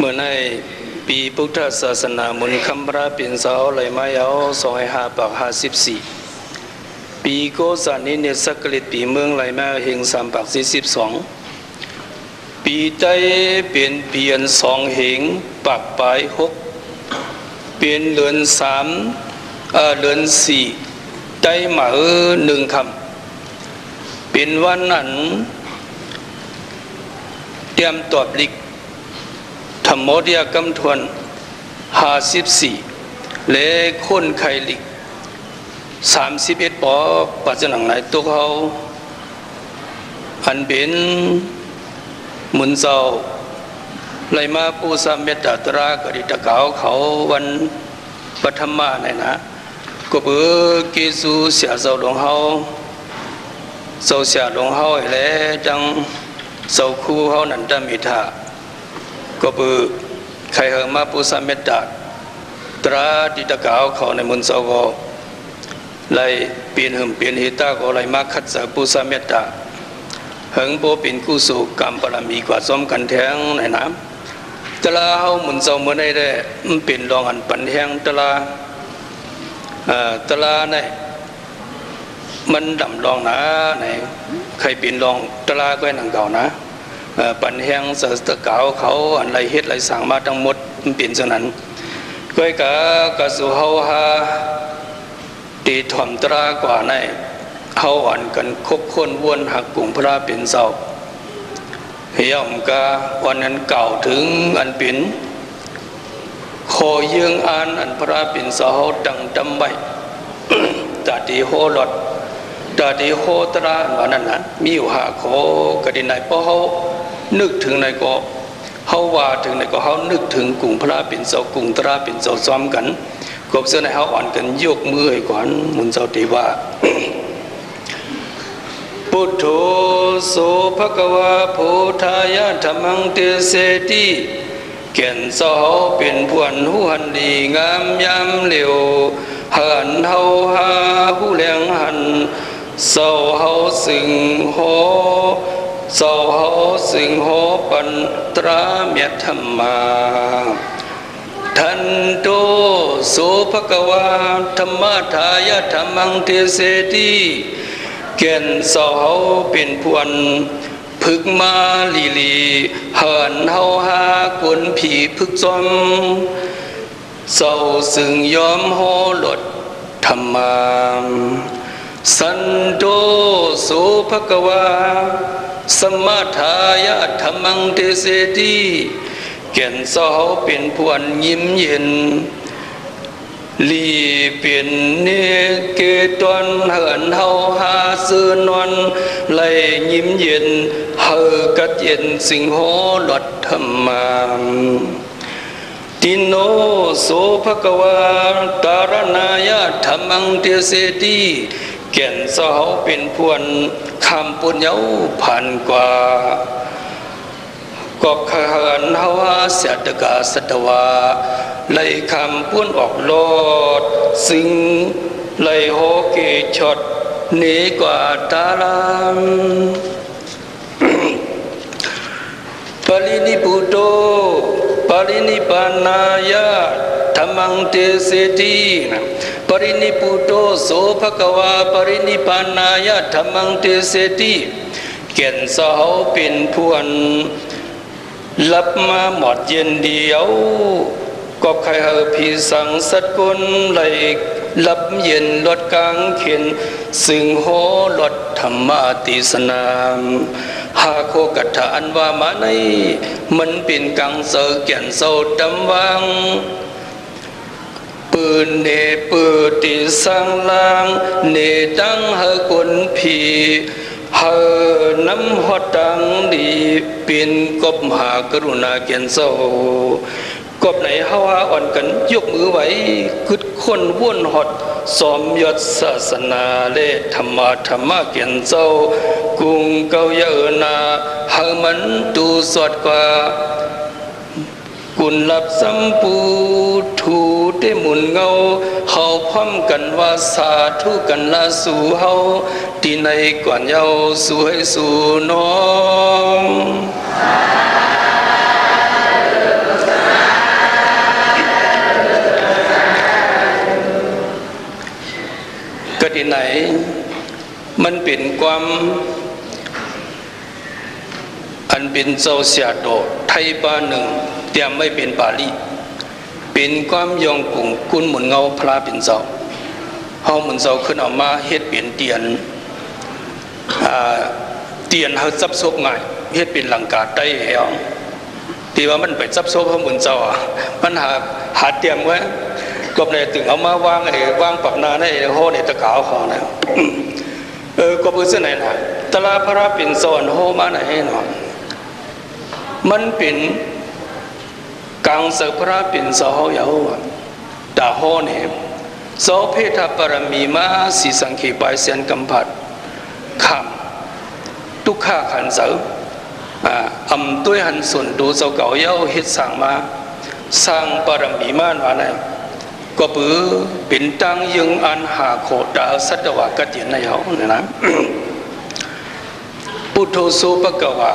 เมื่อในปีพุทธศาสนามุนคำพระเป็นเสาไหลม้เอาสองห้าปากห้าสิบสี่ปีโกสันนิเนศกฤตปีเมืองไหลไม้เฮงสามปากสี่สิบสองปีใจเปลี่ยนเปลี่ยนสองเหงปากปลายหกเปลี่ยนเดือนสามเออเดือนสี่ใจหมาเออหนึ่งคำเป็นวันนั้นเตรียมตอบลิก ธรรมโมเดียกำทวนหาสิบสี่เลคนไขลิกสามสิบเอ็ดปอปัจจุบันไหนตัวเขาอันเป็นมุนเจ้าไลมาปูสามเมตตาตรากริตะเกาเขาวันปฐมมาเนี่ยนะก็เบือกิสูเสียเจ้าหลวงเฮาเจ้าเสียหลวงเฮาแหละจังเจ้าคู่เฮานั่นตามิทา ก็ปือใครเหอมาปุสาเมตตาตราดิตะกาวเขาในมุนสาวไลเปลี่ยนหึมเปลี่ยนหิตาก็ไลมาคัดสาปุสาเมตตาเหิงโบเป็นกู้สู่กรรมปรมีกว่าซ้อมกันแทงในน้ำตลาเฮามุนสาวเมื่อได้ได้มันเป็นรองอันปันแหงตลาตลาในมันดำรองนะไหนใครเป็นรองตลาก็หนังเก่านะ ปันแหงเสือตะเกาเขาอะไรเฮ็ดไรสั่งมาทั้งหมดมันเป็นฉะนั้นก้อยกะกะสุเฮาฮาตีถ่อมตรากว่าในเฮาอ่อนกันคบค้นวนหักกลุ่มพระเป็นเศร้าเฮียมกะวันนั้นเก่าถึงอันเป็นขอยืงอ่านอันพระเป็นเศร้าดังดำใบตาดีโหหลดตาดีโหตราวันนั้นนะมีอยู่หาขอกระดินไหนเพราะเขา นึกถึงในก็เฮาว่าถึงในก็เฮานึกถึงกลุ่มพระเป็นเสากลุ่มตราเป็นเสาซ้อมกันกบเสื้อในเฮาอ่อนกันยกมือให้ก่อนมุนเสาตีว่าพุทโธโสภควะโพธายะธรรมังเตเสติเก่นเสาเป็นพวนหูหันดีงามยามเหลียวหันเฮาหาหูแหลงหันเศร้าเฮาสึงโหสาวเฮาสิงโหปันตราเมียธรรมา ทันโตสุภกวาธรรมทายธรรมังเทเสติเก่นสาวเฮาเป็นพวนพึกมาลีลีเหินเฮาหากุนผีพึกจอมเศร้าสึงยอมโหลดธรรมามสันโตสุภกวา สมาทายะธรรมังเทเสติแก่นเศร้าเป็นพวนยิ้มเย็นลีเปลี่ยนเนเกตอนเหินเฮาหาซื้อนอนไหลยิ้มเย็นเฮอกัดเย็นสิงโหหลดธรรมามติโนโสภกวาตารณายะธรรมังเทเสติ แก่นเศร้าเป็นพวนคำปุญญาพันกว่ากอกขานฮาเสียตกาสตวาไลคำปุ้นออกโลดสิงไลโฮเกชดเนกว่าตารามปรินิพุโตปรินิปานายะธรรมังเตเสตินะ ปรินิพุโตโสภกวาปรินิพานายะธรรมังเตเสติเก่นเสาเป็นพวนรับมาหมดเย็นเดียว ก็ใครเฮอพีสังสัตกุลไหลรับเย็นลดกลางเข็นซึ่งโหลดธรรมาติสนามหาโคกัตถานว่ามาในมันเป็นกังเสอแก่นเศร้าดำวัง ปืนเนปืติสังลางเนตังเฮกุนผีเฮน้ำหอดังดีป็นกบหากรุณาเกียนโซกบไหนเฮาหาอ่อนกันยกมือไว้คึดคนว่นหอดสอมยศศาสนาเลธรรมะธรรมะเกียนเจ้ากุงเกาเยอนาเฮมันตูสวดกว่า กุลลับสัมปูถูได้หมุนเงาเขาพ่อมกันว่าสาธุกันลาสู่เฮาที่ในก่อนเยาสวยสู่น้องก็ที่ไหน มันเป็นความ อันเป็นเจ้าเสียโดไทยบ้านหนึ่งเตรียมไม่เป็นบาลีเป็นความยองกุ่งกุนหมุนเงาพระเป็นเจ้าเฮาหมุนเจ้าขึ้นเออกมาเฮ็ดเปลี่ยนเตียนเตียนเฮาจับซบง่ายเฮ็ดเป็นหลังกาใต้เฮาที่ว่ามันไปจับโซบเฮาหมุนเจ้าอะมันหาหาเตรียมไว้กบในถึงเอามาวางไอ้วางปักนาในโหในตะกาวของนะเออก็เพื่อเสนอนะตลาพระเป็นสอนโฮมาไหนเนาะ มันเป็นกลางสักพระเป็นสหยาวดาโฮเนี่ยโสเพทปรมีมาสีสังขีปายเสียนกำผัดคำทุกข้าขันเสาอ่าอำด้วยหันส่วนดูเจ้าเก่าเย้าเฮ็ดสั่งมาสร้างปรมีมานว่าไงก็ปือเป็นตังยึงอันหาโคดาสัตวะกัจเจนในเฮาเนี่ยนะ พุทโธสุปกวา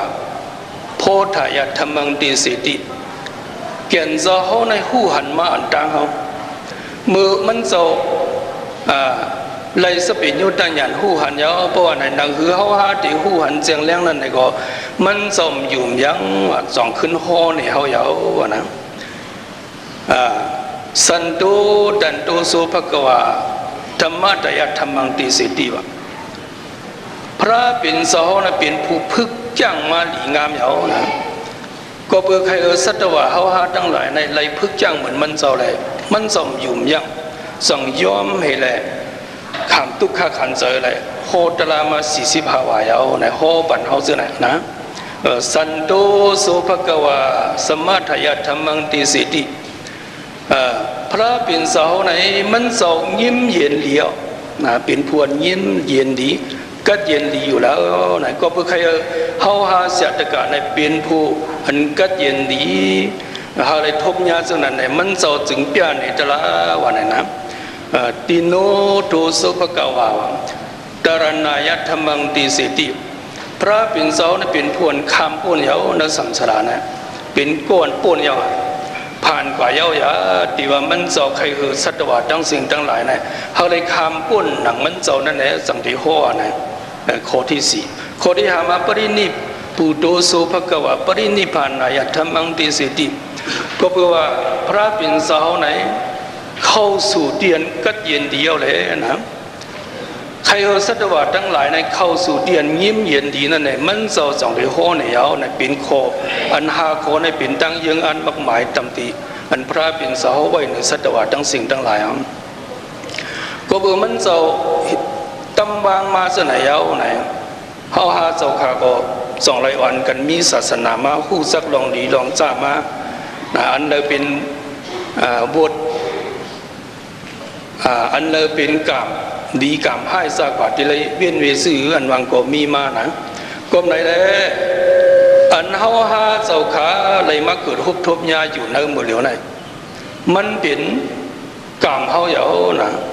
โพธายธรรมังตีสิติเกียนจะเขาในหูหันมาอันตังเขามือมันจะอ่าเลยสปิญยุตัญญาหูหันยาวเพราะว่านนังคือเขาหาที่หูหันเจียงเลี้ยงนั่นในก็มันจมอยู่ยังว่องขึ้นห้อในเขายาวว่านะอ่าสันตุดันตุสุภกวาธรรมะตยธรรมังตีสิติวะ พระเป็นสาวนะเป็นผู้พึกจ้างมาหลีงามเหยานะก็เพื่อใครเออสัตวะเฮาหาทั้งหลายในไลพึกจ้างเหมือนมันเจ้าแหละมันส่อมยุ่มยังส่องยอมให้แหลขามตุกข้าขันเจอแหละโฮตรามาสี่สิบหาวายเอาในโฮปันเฮาเจอไหนนะสันโตสุภกวาสมาทายธรรมังติสิติพระเป็นสาวไหนมันเจ้ายิ้มเย็นเหลียวนะเป็นพวนยิ้มเย็นดี ก็เย็นดีอยู่แล้วไหนก็เพื่อใครเฮาหาเสียตกะในเป็นผู้อันก็เย็นดีหาอะไรทบยาสนันไหนมันเจ้าจึงเปียในตละวันไหนนะติโนโตสุภกาวาตรณายธรรมังติสิติพระเป็นเสาเนี่ยเป็นพวนคำป่วนเยาในสังสารนะเป็นก้อนป่วนเยาผ่านกว่าเยาอย่าตีว่ามันเจ้าใครคือสัตวะทั้งสิ่งทั้งหลายนะเขาเลยคำป่วนหนังมันเจ้านั่นแหละสังติหัวนะ ข้อที่สี่ข้อที่ห้ามาปรินิปุโตโสภกวะปรินิพานายธรรมังติสิติก็แปลว่าพระเป็นสาวไหน เข้าสู่เตียนกัดเย็นเดียวเลยนะใครเอาสัตวะทั้งหลายในเข้าสู่เตียนยิ้มเย็นดีนั่นเองมันเจ้าสองได้ห้อในเอาในเป็นโคอันหาโคในเป็นตั้งยังอันมักมายตำตีอันพระเป็นสาวไว้ในสัตวะทั้งสิ่งทั้งหลายก็เบื่อมันเจ้า ตำวางมาสนายเอาไหนเฮาหาเจ้าขาก็สองไรอ่อนกันมีศาสนามาคู่สักลองดีลองจ้ามานะอันเลยเป็นบทอันเลยเป็นกรรมดีกรรมให้สากว่าที่เลยเวียนเวซื้ออันวังก็มีมานะก็ไหนแลอันเฮาหาเจ้าขาเลยมาเกิดฮุบทบยาอยู่ในมือเหลียวไหนมันเป็นกรรมเฮาเหยานะกามเขามาเกิดคุบทุบยากาปานมันในมันนำหนานะมันยุ่งยากสุกสักหนาละโอกาสเกิดญาเตียนมีศาสนากลมหู้เยานะ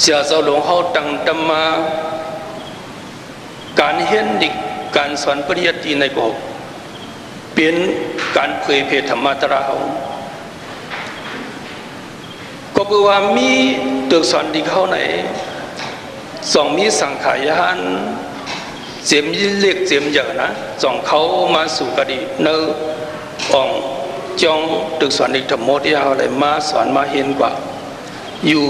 เสียเสาหลวงเขาตั้งตมา การเห็นดิการสอนปริยัติในกบเป็นการเผยเพธรรมตราเขาก็เพื่อว่ามีตึกสอนดิเขาไหนสองมีสังขายานเจียมเล็กเจียมเยอะนะสองเขามาสู่กดีเนออ่องจองตึกสอนดิธรรมโมที่เขาเลยมาสอนมาเห็นกว่า อยู่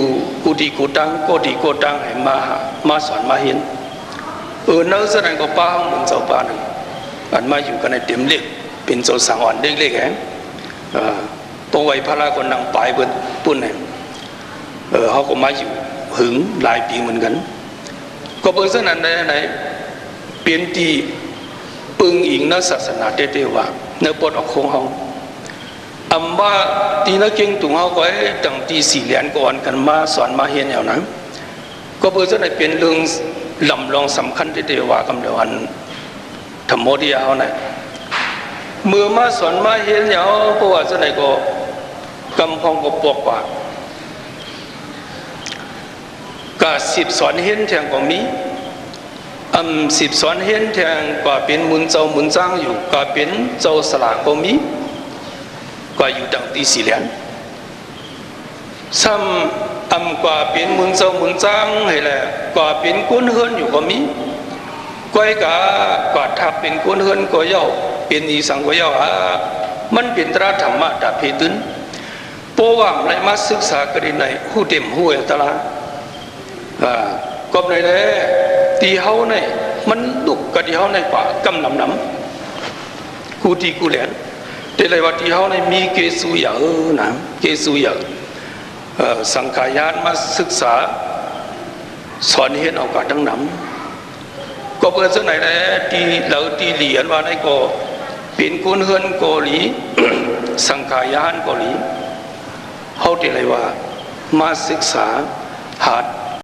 กุฏิกุตังโกฏิโกตังให้มาหามาสอนมาเห็นเออเนื้อแสดงก็ป้าห้องมึงเจ้าป้าหนึ่งอันมาอยู่กันในเต็มเล็กเป็นเจ้าสังอ่อนเล็กๆแหงเออปงไว้พระราคนนั่งปลายบนปุ่นเนี่ยเออเขาก็มาอยู่หึงหลายปีเหมือนกัน ก็เปิดสนันได้ไหนเปลี่ยนตีปึงอิงนักศาสนาเตๆว่าเนื้อปอดออกโค้งห้อง อำว่าตีนักเก่งตุงเอาไว้ตั้งตีสี่เหรียญก่อนกันมาสอนมาเฮียนอย่างนั้นก็เพื่อจะได้เป็นเรื่องลำลองสำคัญที่เดียวว่ากำเดียวันธรรมโมที่เอาไหนเมื่อมาสอนมาเห็นอย่างเพราะว่าจะไหนก็กำพองก็ปวกกว่าก็สิบสอนเห็นแทงก็มีอันสิบสอนเห็นแทงก็เป็นมุนเจ้ามุนจ้างอยู่ก็เป็นเจ้าสลากก็มี ก็อยู่ดังตีสี่เหรียญซ้ำอำกว่าเป็นมุนเจ้ามุนจ้างให้แหละก็เป็นก้นเฮือนอยู่ก็มีก้อยกากว่าถ้าเป็นก้นเฮือนก็เย่าเป็นอีสังก็เย่าอ่ามันเป็นตราธรรมะดับเพตุนเพราะว่าอะไรมาศึกษากันในหูเต็มหูเอตลาอ่าก็ในแล้ตีเฮาในมันดุกกับที่เฮาในป่ากำนำนำกูตีกูแหลน แต่เลยว่าที่เฮาในมีเกสุยาเออนะเกสุยาเอ่อสังขายานมาศึกษา สอนเห็นเอากาดังนำก็เปิดเสไหนแล้ที่เราที่เหรียญว่าในก็เป็นคนเฮือนเกาหลีสังขายานเกาหลีเฮาที่เลยว่า มาศึกษาหาด